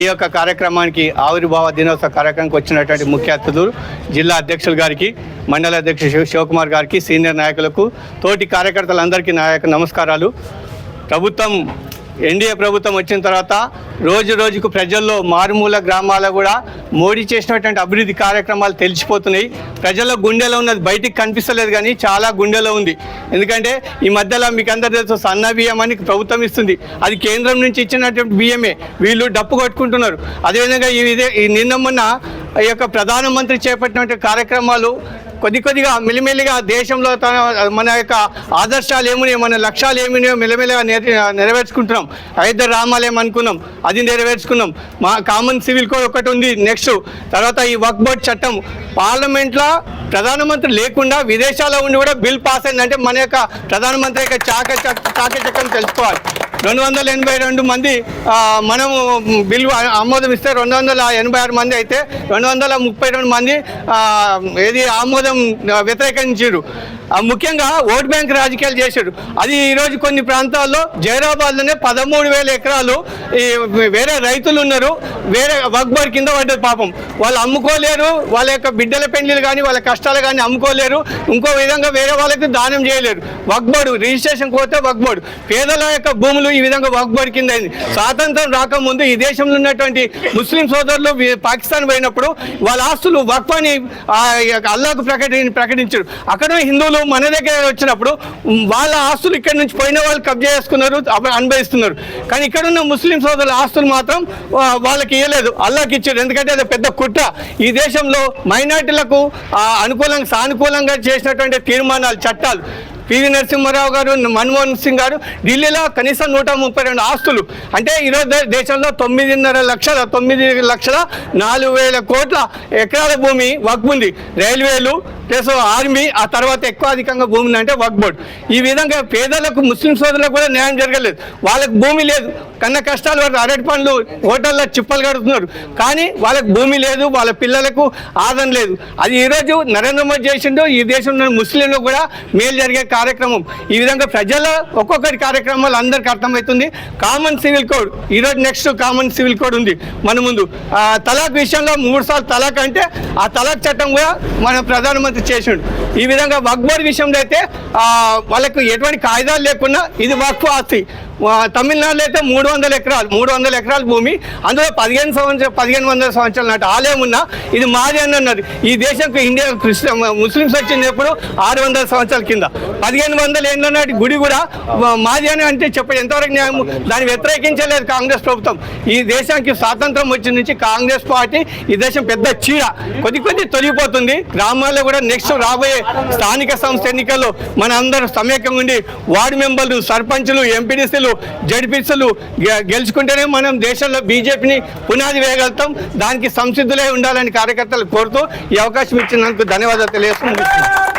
ఈ యొక్క కార్యక్రమానికి ఆవిర్భావ దినోత్సవ కార్యక్రమానికి వచ్చినటువంటి ముఖ్య అతిథులు జిల్లా అధ్యక్షులు గారికి మండల అధ్యక్షుడు శివకుమార్ గారికి సీనియర్ నాయకులకు తోటి కార్యకర్తలందరికీ నాయక నమస్కారాలు. ప్రభుత్వం ఎన్డీఏ ప్రభుత్వం వచ్చిన తర్వాత రోజు రోజుకు ప్రజల్లో మారుమూల గ్రామాల్లో కూడా మోడీ చేసినటువంటి అభివృద్ధి కార్యక్రమాలు తెలిసిపోతున్నాయి. ప్రజల గుండెలో ఉన్నది బయటికి కనిపిస్తలేదు కానీ చాలా గుండెలో ఉంది. ఎందుకంటే ఈ మధ్యలో మీకు అందరు తెలుసు సన్న బియ్యం అని ప్రభుత్వం ఇస్తుంది. అది కేంద్రం నుంచి ఇచ్చినటువంటి బియ్యమే. వీళ్ళు డప్పు కొట్టుకుంటున్నారు. అదేవిధంగా ఈ ఇదే ఈ నిన్న మొన్న ఈ యొక్క ప్రధానమంత్రి చేపట్టినటువంటి కార్యక్రమాలు కొద్ది కొద్దిగా మెల్లిమెల్లిగా దేశంలో తన మన యొక్క ఆదర్శాలు ఏమున్నాయో మన లక్ష్యాలు ఏమున్నాయో మెల్లమెల్లగా నెరవేర్చుకుంటున్నాం. అయోధ్య రామాలయం అనుకున్నాం అది నెరవేర్చుకున్నాం. మా కామన్ సివిల్ కోడ్ ఒకటి ఉంది నెక్స్ట్ తర్వాత ఈ వర్క్ బోర్డ్ చట్టం. పార్లమెంట్లో ప్రధానమంత్రి లేకుండా విదేశాల్లో ఉండి కూడా బిల్ పాస్ అయిందంటే మన యొక్క ప్రధానమంత్రి యొక్క చాక చాకచక్యం తెలుసుకోవాలి. రెండు వందల ఎనభై రెండు మంది మనము బిల్లు ఆమోదం ఇస్తే రెండు వందల ఎనభై ఆరు మంది అయితే రెండు వందల ముప్పై రెండు మంది ఏది ఆమోదం వ్యతిరేకించారు. ముఖ్యంగా ఓట్ బ్యాంక్ రాజకీయాలు చేశాడు. అది ఈరోజు కొన్ని ప్రాంతాల్లో జైరాబాద్లోనే పదమూడు వేల ఎకరాలు ఈ వేరే రైతులు ఉన్నారు. వేరే వక్బర్ కింద పడ్డది పాపం. వాళ్ళు అమ్ముకోలేరు. వాళ్ళ యొక్క బిడ్డల పెళ్ళిలు కానీ వాళ్ళ కష్టాలు కానీ అమ్ముకోలేరు. ఇంకో విధంగా వేరే వాళ్ళకి దానం చేయలేరు. వక్బోర్డు రిజిస్ట్రేషన్ పోతే వగ్బడు. పేదల యొక్క భూములు ఈ విధంగా వక్బోర్డు కింద అయింది. స్వాతంత్రం రాకముందు ఈ దేశంలో ఉన్నటువంటి ముస్లిం సోదరులు పాకిస్తాన్ పోయినప్పుడు వాళ్ళ ఆస్తులు వక్ఫ్ అని యొక్క అల్లాకు ప్రకటి ప్రకటించారు. అక్కడ హిందువులు మన దగ్గర వచ్చినప్పుడు వాళ్ళ ఆస్తులు ఇక్కడ నుంచి పోయిన వాళ్ళు కబ్జా చేసుకున్నారు అప్పుడు అనుభవిస్తున్నారు. కానీ ఇక్కడ ఉన్న ముస్లిం సోదరుల ఆస్తులు మాత్రం వాళ్ళకి ఇవ్వలేదు అల్లాకి ఇచ్చారు. ఎందుకంటే అది పెద్ద కుట్ర. ఈ దేశంలో మైనార్టీలకు అనుకూలంగా సానుకూలంగా చేసినటువంటి తీర్మానాలు చట్టాలు. పివి నరసింహారావు గారు మన్మోహన్ సింగ్ గారు ఢిల్లీలో కనీసం నూట ముప్పై రెండు ఆస్తులు. అంటే ఈరోజు దేశంలో తొమ్మిదిన్నర లక్షల తొమ్మిది లక్షల నాలుగు వేల కోట్ల ఎకరాల భూమి వక్ ఉంది రైల్వేలు ప్లస్ ఆర్మీ ఆ తర్వాత ఎక్కువ అధికంగా భూమి అంటే వక్ బోర్డ్ ఈ విధంగా పేదలకు ముస్లిం సోదరులకు కూడా న్యాయం జరగలేదు. వాళ్ళకి భూమి లేదు. కన్న కష్టాలు వారు అరటి పండ్లు హోటల్లో చిప్పలు కడుతున్నారు. కానీ వాళ్ళకి భూమి లేదు వాళ్ళ పిల్లలకు ఆదరణ లేదు. అది ఈరోజు నరేంద్ర మోదీ చేసిండు ఈ దేశంలో ముస్లింలు కూడా మేలు జరిగే కార్యక్రమం. ఈ విధంగా ప్రజల ఒక్కొక్కరి కార్యక్రమాలు అందరికీ అర్థమవుతుంది. కామన్ సివిల్ కోడ్ ఈరోజు నెక్స్ట్ కామన్ సివిల్ కోడ్ ఉంది మన ముందు. తలాక్ విషయంలో మూడు సార్లు తలాక్ అంటే ఆ తలాక్ చట్టం కూడా మన ప్రధానమంత్రి చేసిండు. ఈ విధంగా వక్బోర్డ్ విషయంలో అయితే వాళ్ళకు ఎటువంటి కాయిదాలు లేకుండా ఇది వక్ఫ్ ఆస్తి. తమిళనాడులో అయితే మూడు వందల ఎకరాలు మూడు వందల ఎకరాల భూమి. అందులో పదిహేను సంవత్సరం పదిహేను వందల సంవత్సరాల నాటి ఆలయం ఉన్నా ఇది మాది అని అన్నది. ఈ దేశంకు ఇండియా క్రిస్టియన్ ముస్లిమ్స్ వచ్చినప్పుడు ఆరు వందల సంవత్సరాల కింద. పదిహేను వందల ఏళ్ళ నాటి గుడి కూడా మాది అని అంటే చెప్ప ఎంతవరకు న్యాయం? దాన్ని వ్యతిరేకించలేదు కాంగ్రెస్ ప్రభుత్వం. ఈ దేశానికి స్వాతంత్రం వచ్చిన నుంచి కాంగ్రెస్ పార్టీ ఈ దేశం పెద్ద చీడ కొద్ది కొద్ది తొలగిపోతుంది. గ్రామాల్లో కూడా నెక్స్ట్ రాబోయే స్థానిక సంస్థ ఎన్నికల్లో మన అందరూ సమైక్యంగా ఉండి వార్డు మెంబర్లు సర్పంచులు ఎంపీడీసీలు జడ్పీసీలు గెలుచుకుంటేనే మనం దేశంలో బీజేపీని పునాది వేయగలుగుతాం. దానికి సంసిద్ధులై ఉండాలని కార్యకర్తలు కోరుతూ ఈ అవకాశం ఇచ్చినందుకు ధన్యవాదాలు తెలియజేస్తున్నాను.